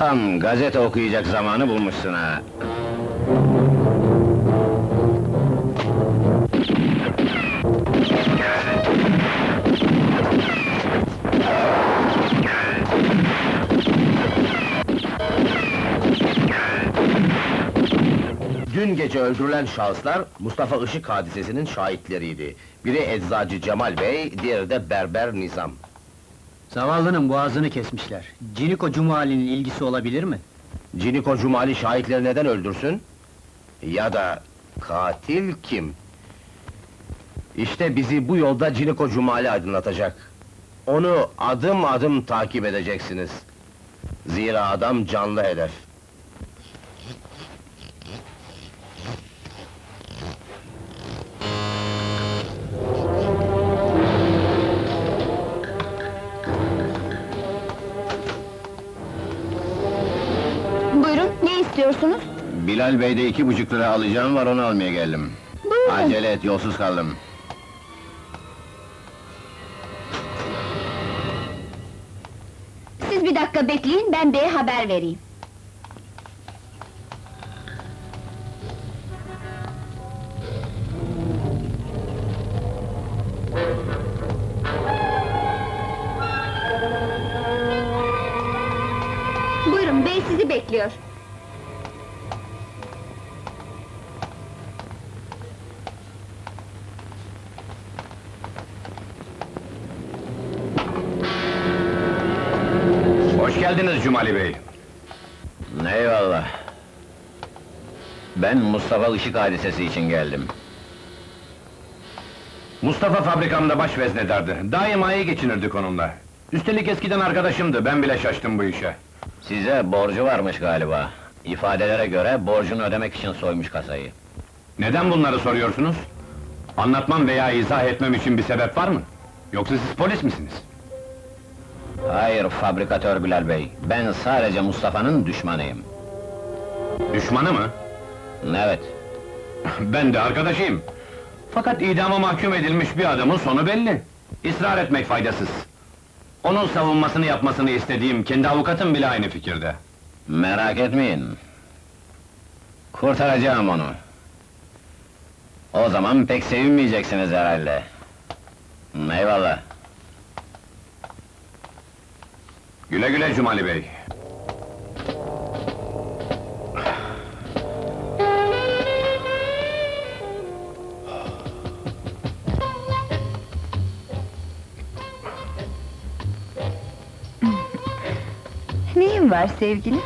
Tam gazete okuyacak zamanı bulmuşsun ha. Dün gece öldürülen şahıslar Mustafa Işık hadisesinin şahitleriydi. Biri eczacı Cemal Bey, diğeri de berber Nizam. Zavallının boğazını kesmişler. Ciniko Cumali'nin ilgisi olabilir mi? Ciniko Cumali şahitleri neden öldürsün? Ya da katil kim? İşte bizi bu yolda Ciniko Cumali aydınlatacak. Onu adım adım takip edeceksiniz. Zira adam canlı hedef. İstiyorsunuz? Bilal Bey'de iki buçuk lira alacağım var, onu almaya geldim. Buyurun. Acele et, yolsuz kaldım. Siz bir dakika bekleyin, ben beye haber vereyim. Buyurun, bey sizi bekliyor. Geldiniz Cumali Bey. Eyvallah. Ben Mustafa Işık hadisesi için geldim. Mustafa fabrikamda baş veznedardı. Daima iyi geçinirdik onunla. Üstelik eskiden arkadaşımdı, ben bile şaştım bu işe. Size borcu varmış galiba. İfadelere göre borcunu ödemek için soymuş kasayı. Neden bunları soruyorsunuz? Anlatmam veya izah etmem için bir sebep var mı? Yoksa siz polis misiniz? Hayır fabrikatör Bilal Bey, ben sadece Mustafa'nın düşmanıyım. Düşmanı mı? Evet, ben de arkadaşıyım. Fakat idama mahkum edilmiş bir adamın sonu belli. İsrar etmek faydasız. Onun savunmasını yapmasını istediğim kendi avukatım bile aynı fikirde. merak etmeyin. Kurtaracağım onu. O zaman pek sevinmeyeceksiniz herhalde. Eyvallah. Güle güle Cumali Bey. Neyin var sevgilim?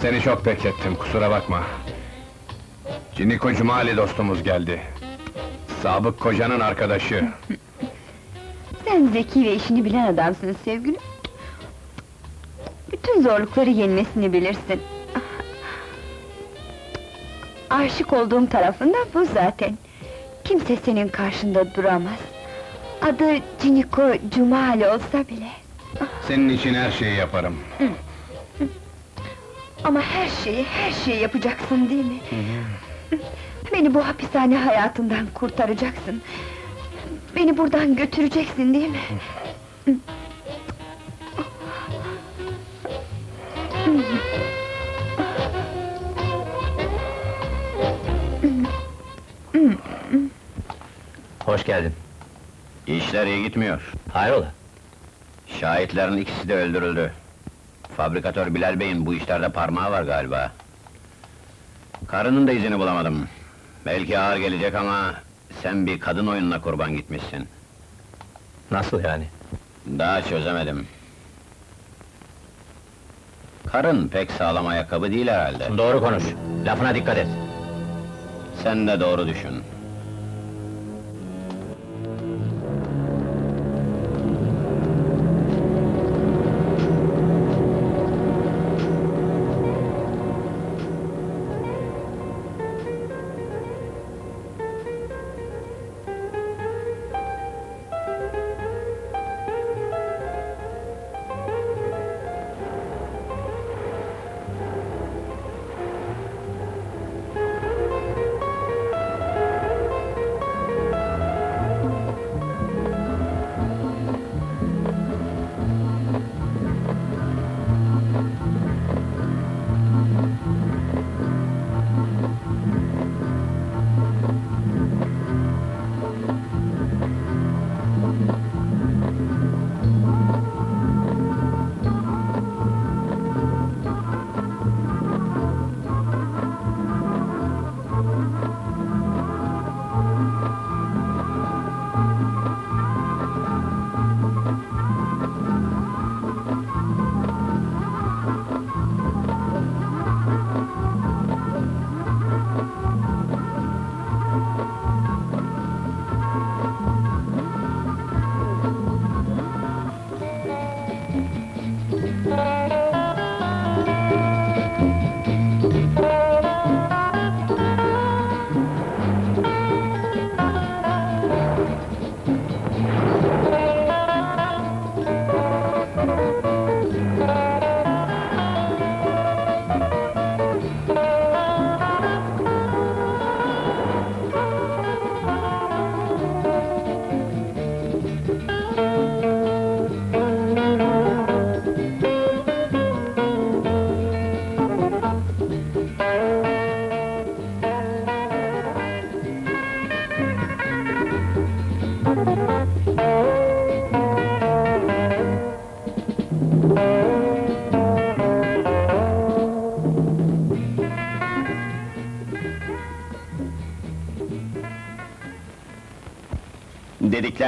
Seni çok beklettim, kusura bakma. Ciniko Cumali dostumuz geldi. Sabık kocanın arkadaşı. Sen zeki ve işini bilen adamsın sevgilim. Bütün zorlukları yenmesini bilirsin. Aşık olduğum tarafında bu zaten. Kimse senin karşında duramaz. Adı Ciniko Cumali olsa bile. Senin için her şeyi yaparım. Ama her şeyi, her şeyi yapacaksın değil mi? Beni bu hapishane hayatından kurtaracaksın. Beni buradan götüreceksin değil mi? Hoş geldin. İşler iyi gitmiyor. Hayrola? Şahitlerin ikisi de öldürüldü. Fabrikatör Bilal Bey'in bu işlerde parmağı var galiba. Karının da izini bulamadım. Belki ağır gelecek ama... ...sen bir kadın oyununa kurban gitmişsin. Nasıl yani? Daha çözemedim. Karın pek sağlam ayakkabı değil herhalde. Doğru konuş, lafına dikkat et. Sen de doğru düşün.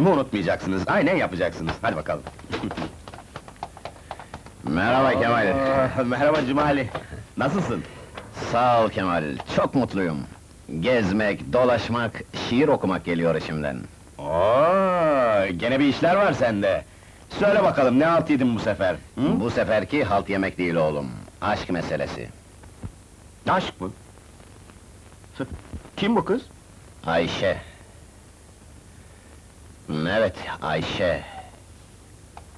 Kermi unutmayacaksınız, aynen yapacaksınız. Hadi bakalım. Merhaba Kemal. Merhaba Cumali. Nasılsın? Sağ ol Kemal, çok mutluyum. Gezmek, dolaşmak, şiir okumak geliyor içimden. Oo, gene bir işler var sende. Söyle bakalım, ne alt yedin bu sefer? Hı? Bu seferki halt yemek değil oğlum, aşk meselesi. Aşk mı? Kim bu kız? Ayşe. Evet, Ayşe.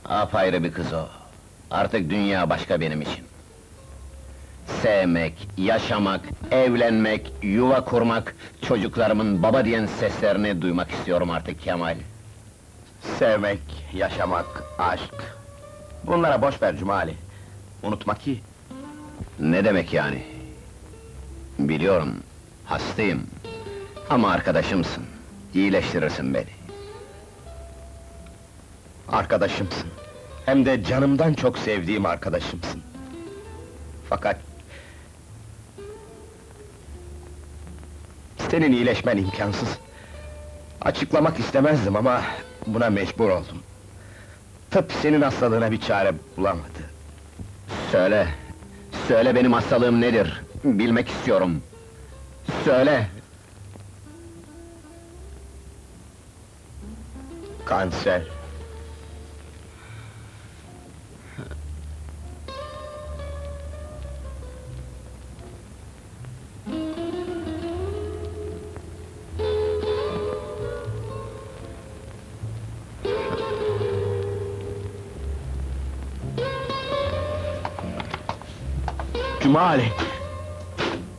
Apayrı bir kız o. Artık dünya başka benim için. Sevmek, yaşamak, evlenmek, yuva kurmak, çocuklarımın baba diyen seslerini duymak istiyorum artık Kemal. Sevmek, yaşamak, aşk. Bunlara boş ver Cumali. Unutma ki, Ne demek yani? Biliyorum, hastayım. Ama arkadaşımsın, iyileştirirsin beni. Arkadaşımsın. Hem de canımdan çok sevdiğim arkadaşımsın. Fakat... Senin iyileşmen imkansız. Açıklamak istemezdim ama buna mecbur oldum. Tıp senin hastalığına bir çare bulamadı. Söyle, söyle benim hastalığım nedir? Bilmek istiyorum. Söyle! Kanser. Cumali!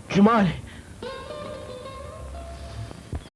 Cumali!